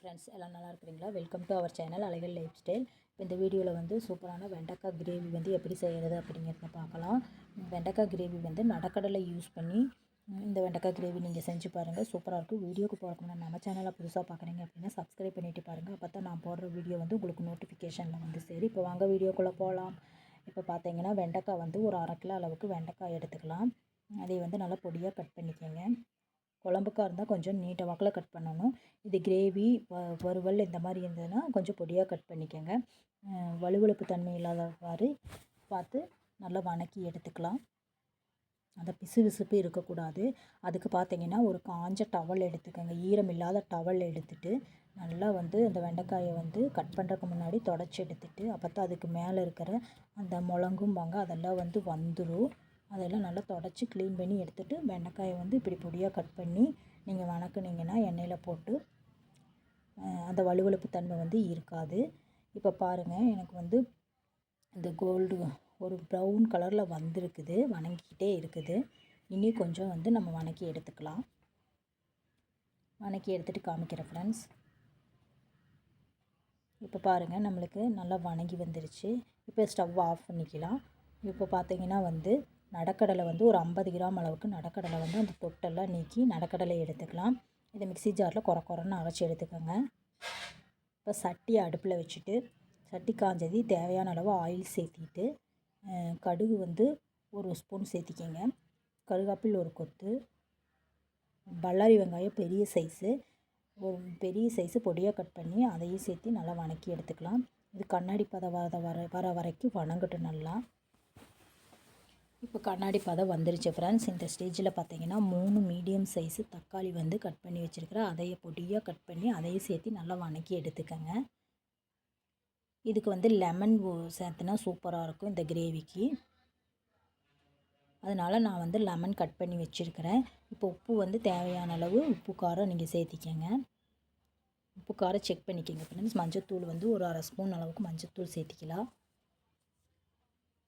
Friends எல்லாம் நல்லா இருக்கிறீங்களா? Welcome to our channel Alaigal lifestyle இந்த வீடியோவில் வந்து சூப்பரான வெண்டைக்காய் கிரேவி வந்து எப்படி செய்கிறது அப்படிங்கிறத பார்க்கலாம். வெண்டைக்காய் கிரேவி வந்து நடக்கடலை யூஸ் பண்ணி இந்த வெண்டைக்காய் கிரேவி நீங்கள் செஞ்சு பாருங்கள் சூப்பராக இருக்கும். வீடியோக்கு போகிறதுக்கு நம்ம சேனலை புதுசாக பார்க்குறீங்க அப்படின்னா சப்ஸ்கிரைப் பண்ணிவிட்டு பாருங்கள் அப்போ தான் நான் போடுற வீடியோ வந்து உங்களுக்கு நோட்டிஃபிகேஷனில் வந்து சரி இப்போ வாங்க வீடியோக்குள்ளே போகலாம் இப்போ பார்த்தீங்கன்னா வெண்டைக்காய் வந்து ஒரு அரை கிலோ அளவுக்கு வெண்டைக்காய் எடுத்துக்கலாம். அதை வந்து நல்லா பொடியாக கட் பண்ணிக்கோங்க. குழம்புக்கா இருந்தால் கொஞ்சம் நீட்டை வாக்கில் கட் பண்ணணும். இது கிரேவி வ வறுவல் இந்த மாதிரி இருந்ததுன்னா கொஞ்சம் பொடியாக கட் பண்ணிக்கோங்க. வலுவழுப்பு தன்மை இல்லாதவாறு பார்த்து நல்லா வணக்கி எடுத்துக்கலாம். அந்த பிசு பிசுப்பு இருக்கக்கூடாது. அதுக்கு பார்த்தீங்கன்னா ஒரு காஞ்ச டவல் எடுத்துக்கோங்க. ஈரம் இல்லாத டவல் எடுத்துட்டு நல்லா வந்து அந்த வெண்டைக்காயை வந்து கட் பண்ணுறதுக்கு முன்னாடி தொடச்சி எடுத்துட்டு அப்போ தான் அதுக்கு மேலே இருக்கிற அந்த முழங்கும்பாங்க அதெல்லாம் வந்து வந்துடும் அதெல்லாம் நல்லா தொடச்சி க்ளீன் பண்ணி எடுத்துகிட்டு வெண்டைக்காயை வந்து இப்படி பொடியாக கட் பண்ணி நீங்கள் வணக்குனீங்கன்னா எண்ணெயில் போட்டு அந்த வலுவழுப்பு தன்மை வந்து இருக்காது. இப்போ பாருங்கள் எனக்கு வந்து இந்த கோல்டு ஒரு ப்ரௌன் கலரில் வந்திருக்குது வணங்கிக்கிட்டே இருக்குது. இனி கொஞ்சம் வந்து நம்ம வணக்கி எடுத்துக்கலாம். வணக்கி எடுத்துகிட்டு காமிக்கிறேன் ஃப்ரெண்ட்ஸ் இப்போ பாருங்கள் நம்மளுக்கு நல்லா வணங்கி வந்துருச்சு. இப்போ ஸ்டவ் ஆஃப் பண்ணிக்கலாம். இப்போ பார்த்தீங்கன்னா வந்து நடக்கடலை வந்து ஒரு ஐம்பது கிராம் அளவுக்கு நடக்கடலை வந்து அந்த தொட்டெல்லாம் நீக்கி நடக்கடலை எடுத்துக்கலாம். இதை மிக்சி ஜாரில் குறை குறைன்னு அரைச்சி எடுத்துக்கோங்க. இப்போ சட்டியை அடுப்பில் வச்சுட்டு சட்டி காஞ்சதி தேவையான அளவு ஆயில் சேர்த்திட்டு கடுகு வந்து ஒரு ஸ்பூன் சேர்த்திக்கங்க. கருகாப்பில் ஒரு கொத்து பல்லாரி வெங்காயம் பெரிய சைஸு ஒரு பெரிய சைஸு பொடியாக கட் பண்ணி அதையும் சேர்த்து நல்லா வணக்கி எடுத்துக்கலாம். இது கண்ணாடி பத வர வர வர வரைக்கும் வணங்கட்டும் நல்லா. இப்போ கண்ணாடி பதம் வந்துருச்சு ஃப்ரெண்ட்ஸ் இந்த ஸ்டேஜில் பார்த்தீங்கன்னா மூணு மீடியம் சைஸு தக்காளி வந்து கட் பண்ணி வச்சுருக்கிறேன். அதையை பொடியாக கட் பண்ணி அதையும் சேர்த்து நல்லா வணக்கி எடுத்துக்கோங்க. இதுக்கு வந்து லெமன் சேர்த்துனா சூப்பராக இருக்கும் இந்த கிரேவிக்கு அதனால் நான் வந்து லெமன் கட் பண்ணி வச்சுருக்கிறேன். இப்போ உப்பு வந்து தேவையான அளவு உப்பு காரம் நீங்கள் சேர்த்திக்கங்க. உப்பு காரம் செக் பண்ணிக்கோங்க ஃப்ரெண்ட்ஸ் மஞ்சத்தூள் வந்து ஒரு அரை ஸ்பூன் அளவுக்கு மஞ்சத்தூள் சேர்த்திக்கலாம்.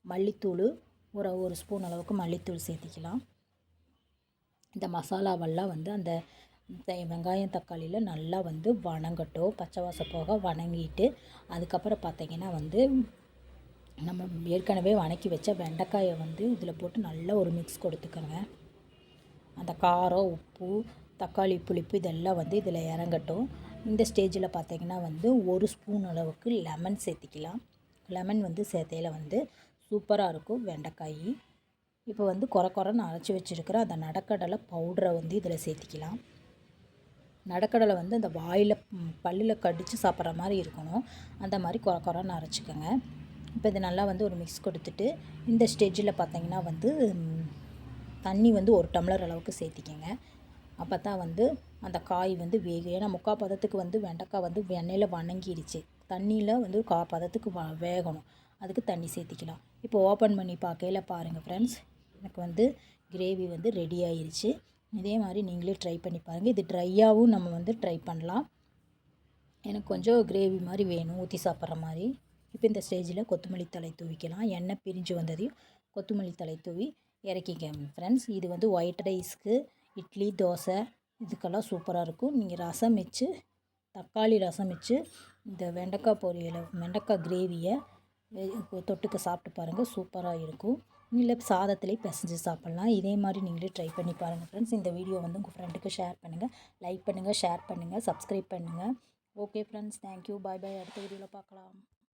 மல்லித்தூள் ஒரு ஒரு ஸ்பூன் அளவுக்கு மல்லித்தூள் சேர்த்திக்கலாம். இந்த மசாலாவெல்லாம் வந்து அந்த வெங்காயம் தக்காளியில் நல்லா வந்து வணங்கட்டும். பச்சை வாசம் போக வணங்கிட்டு அதுக்கப்புறம் பார்த்திங்கன்னா வந்து நம்ம ஏற்கனவே வணக்கி வச்ச வெண்டைக்காயை வந்து இதில் போட்டு நல்லா ஒரு மிக்ஸ் கொடுத்துக்கோங்க. அந்த காரம் உப்பு தக்காளி புளிப்பு இதெல்லாம் வந்து இதில் இறங்கட்டும். இந்த ஸ்டேஜில் பார்த்திங்கன்னா வந்து ஒரு ஸ்பூன் அளவுக்கு லெமன் சேர்த்திக்கலாம். லெமன் வந்து சேர்த்தையில் வந்து சூப்பராக இருக்கும் வெண்டைக்காய். இப்போ வந்து குறை குறைன்னு அரைச்சி வச்சுருக்கிற அந்த நடக்கடலை பவுடரை வந்து இதில் சேர்த்திக்கலாம். நடக்கடலை வந்து அந்த வாயில் பல்லில் கடித்து சாப்பிட்ற மாதிரி இருக்கணும். அந்த மாதிரி குறை குறைன்னு அரைச்சிக்கோங்க. இப்போ இது நல்லா வந்து ஒரு மிக்ஸ் கொடுத்துட்டு இந்த ஸ்டேஜில் பார்த்தீங்கன்னா வந்து தண்ணி வந்து ஒரு டம்ளர் அளவுக்கு சேர்த்திக்கங்க. அப்போ தான் வந்து அந்த காய் வந்து வேகும் ஏன்னா முக்கால் பதத்துக்கு வந்து வெண்டைக்காய் வந்து எண்ணெயில் வணங்கிடுச்சு தண்ணியில் வந்து கா பதத்துக்கு வ வேகணும். அதுக்கு தண்ணி சேர்த்திக்கலாம். இப்போ ஓப்பன் பண்ணி பார்க்கையில் பாருங்கள் ஃப்ரெண்ட்ஸ் எனக்கு வந்து கிரேவி வந்து ரெடி ஆயிடுச்சு இதே மாதிரி நீங்களே ட்ரை பண்ணி பாருங்கள் இது ட்ரையாகவும் நம்ம வந்து ட்ரை பண்ணலாம். எனக்கு கொஞ்சம் கிரேவி மாதிரி வேணும் ஊற்றி சாப்பிட்ற மாதிரி. இப்போ இந்த ஸ்டேஜில் கொத்தமல்லி தலை தூவிக்கலாம். எண்ணெய் பிரிஞ்சு வந்ததையும் கொத்தமல்லி தலை தூவி இறக்கிங்க ஃப்ரெண்ட்ஸ் இது வந்து ஒயிட் ரைஸ்க்கு இட்லி தோசை இதுக்கெல்லாம் சூப்பராக இருக்கும். நீங்கள் ரசம் வச்சு தக்காளி ரசம் வச்சு இந்த வெண்டைக்காய் பொரியலை வெண்டைக்காய் கிரேவியை தொட்டுக்க சாப்பிட்டு பாருங்கள் சூப்பராக இருக்கும். இல்லை சாதத்திலே பிசைஞ்சு சாப்பிட்லாம். இதே மாதிரி நீங்களே ட்ரை பண்ணி பாருங்கள் ஃப்ரெண்ட்ஸ் இந்த வீடியோ வந்து உங்கள் ஃப்ரெண்டுக்கு ஷேர் பண்ணுங்கள் லைக் பண்ணுங்கள் ஷேர் பண்ணுங்கள் சப்ஸ்கிரைப் பண்ணுங்கள் okay friends thank you bye bye அடுத்த வீடியோவில் பார்க்கலாம்.